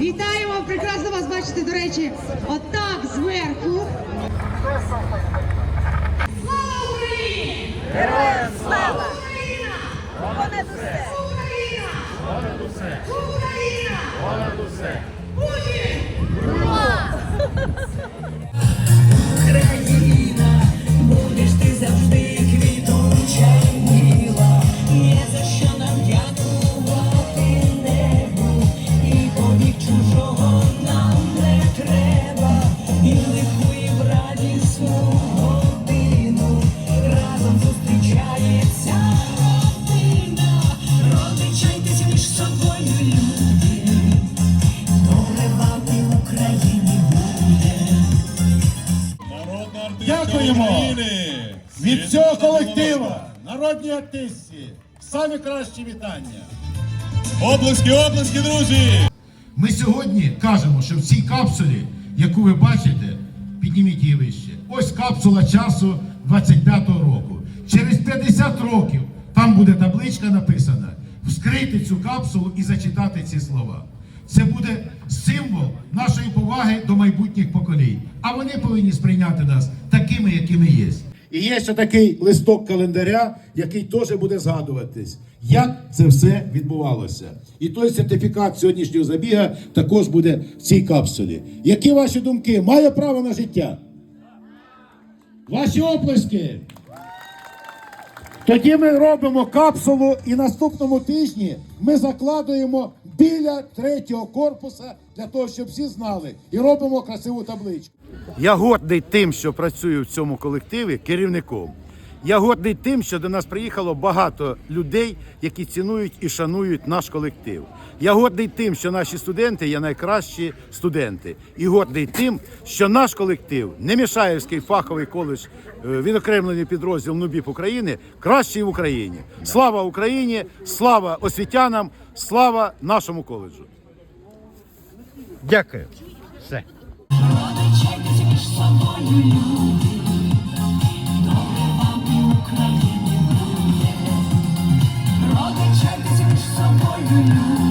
Вітаємо! Прекрасно вас бачити, до речі, отак зверху. Слава Україні! Героям слава! Україна! Понад усе! Україна! Понад усе, Україна! понад усе. Дякуємо. Від цього колективу, народній артистці, самі кращі вітання. Оплески, оплески, друзі! Ми сьогодні кажемо, що в цій капсулі, яку ви бачите, підніміть її вище. Ось капсула часу 25-го року. Через 50 років там буде табличка написана: вскрити цю капсулу і зачитати ці слова. Це буде символ нашої поваги до майбутніх поколінь. А вони повинні сприйняти нас такими, якими є. І є ще такий листок календаря, який теж буде згадуватись, як це все відбувалося. І той сертифікат сьогоднішнього забіга також буде в цій капсулі. Які ваші думки? Має право на життя? Ваші оплески. Тоді ми робимо капсулу, і наступному тижні ми закладуємо біля третього корпуса для того, щоб всі знали, і робимо красиву табличку. Я гордий тим, що працюю в цьому колективі керівником. Я гордий тим, що до нас приїхало багато людей, які цінують і шанують наш колектив. Я гордий тим, що наші студенти є найкращі студенти. І гордий тим, що наш колектив, Немішаєвський фаховий коледж, е, відокремлений підрозділ НУБІП України, кращий в Україні. Слава Україні! Слава освітянам! Слава нашому коледжу! Дякую. Все. Родичайтесь між собою, люди, Україні